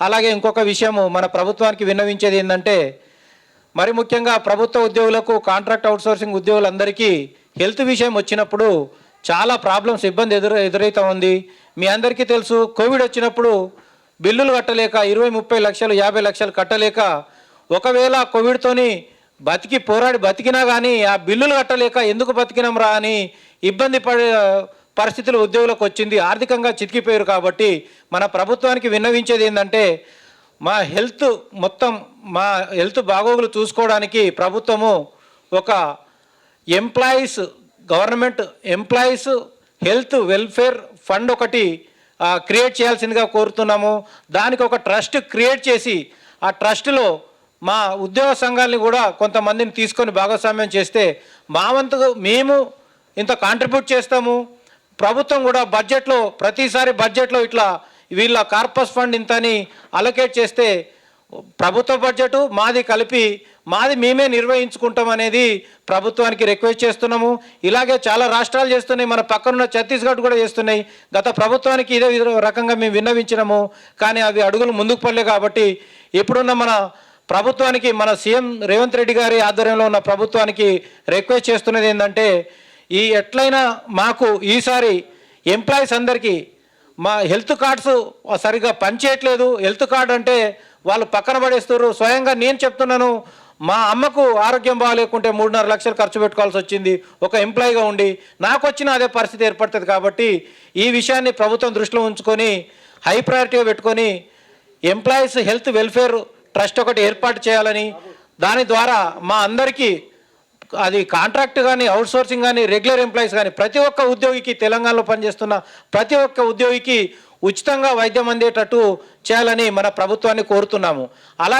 అలాగే ఇంకొక విషయము మన ప్రభుత్వానికి విన్నవించేది ఏంటంటే మరి ముఖ్యంగా ప్రభుత్వ ఉద్యోగులకు కాంట్రాక్ట్ అవుట్సోర్సింగ్ ఉద్యోగులందరికీ హెల్త్ విషయం వచ్చినప్పుడు చాలా ప్రాబ్లమ్స్ ఇబ్బంది ఎదురు ఎదురవుతూ ఉంది. మీ అందరికీ తెలుసు కోవిడ్ వచ్చినప్పుడు బిల్లులు కట్టలేక ఇరవై ముప్పై లక్షలు యాభై లక్షలు కట్టలేక ఒకవేళ కోవిడ్తోని బతికి పోరాడి బతికినా కానీ ఆ బిల్లులు కట్టలేక ఎందుకు బతికినాం రా అని ఇబ్బంది పడే పరిస్థితులు ఉద్యోగులకు వచ్చింది. ఆర్థికంగా చితికిపోయారు కాబట్టి మన ప్రభుత్వానికి విన్నవించేది ఏంటంటే మా హెల్త్ మొత్తం మా హెల్త్ బాగోగులు చూసుకోవడానికి ప్రభుత్వము ఒక employees government employees health welfare fund ఒకటి క్రియేట్ చేయాల్సిందిగా కోరుతున్నాము. దానికి ఒక ట్రస్ట్ క్రియేట్ చేసి ఆ ట్రస్ట్లో మా ఉద్యోగ సంఘాలని కూడా కొంతమందిని తీసుకొని భాగస్వామ్యం చేస్తే మా వంతు మేము ఇంత కాంట్రిబ్యూట్ చేస్తాము. ప్రభుత్వం కూడా బడ్జెట్లో ప్రతిసారి బడ్జెట్లో ఇట్లా వీళ్ళ కార్పస్ ఫండ్ ఇంతని అలొకేట్ చేస్తే ప్రభుత్వ బడ్జెట్ మాది కలిపి మాది మేమే నిర్వహించుకుంటాం అనేది ప్రభుత్వానికి రిక్వెస్ట్ చేస్తున్నాము. ఇలాగే చాలా రాష్ట్రాలు చేస్తున్నాయి. మన పక్కనున్న ఛత్తీస్గఢ్ కూడా చేస్తున్నాయి. గత ప్రభుత్వానికి ఇదే రకంగా మేము విన్నవించినాము. కానీ అవి అడుగులు ముందుకు పడలే కాబట్టి ఇప్పుడున్న మన ప్రభుత్వానికి మన సీఎం రేవంత్ రెడ్డి గారి ఆధ్వర్యంలో ఉన్న ప్రభుత్వానికి రిక్వెస్ట్ చేస్తున్నది ఏంటంటే ఈ ఎట్లయినా మాకు ఈసారి ఎంప్లాయీస్ అందరికీ మా హెల్త్ కార్డ్స్ సరిగా పనిచేయట్లేదు. హెల్త్ కార్డ్ అంటే వాళ్ళు పక్కన పడేస్తారు స్వయంగా నేను చెప్తున్నాను మా అమ్మకు ఆరోగ్యం బాగాలేకుంటే మూడున్నర లక్షలు ఖర్చు పెట్టుకోవాల్సి వచ్చింది. ఒక ఎంప్లాయీగా ఉండి నాకు వచ్చిన అదే పరిస్థితి ఏర్పడుతుంది కాబట్టి ఈ విషయాన్ని ప్రభుత్వం దృష్టిలో ఉంచుకొని హై ప్రయారిటీగా పెట్టుకొని ఎంప్లాయీస్ హెల్త్ వెల్ఫేర్ ట్రస్ట్ ఒకటి ఏర్పాటు చేయాలని దాని ద్వారా మా అందరికీ అది కాంట్రాక్ట్ కానీ అవుట్సోర్సింగ్ కానీ రెగ్యులర్ ఎంప్లాయీస్ కానీ ప్రతి ఒక్క ఉద్యోగికి తెలంగాణలో పనిచేస్తున్న ప్రతి ఒక్క ఉద్యోగికి ఉచితంగా వైద్యం అందేటట్టు చేయాలని మన ప్రభుత్వాన్ని కోరుతున్నాము. అలా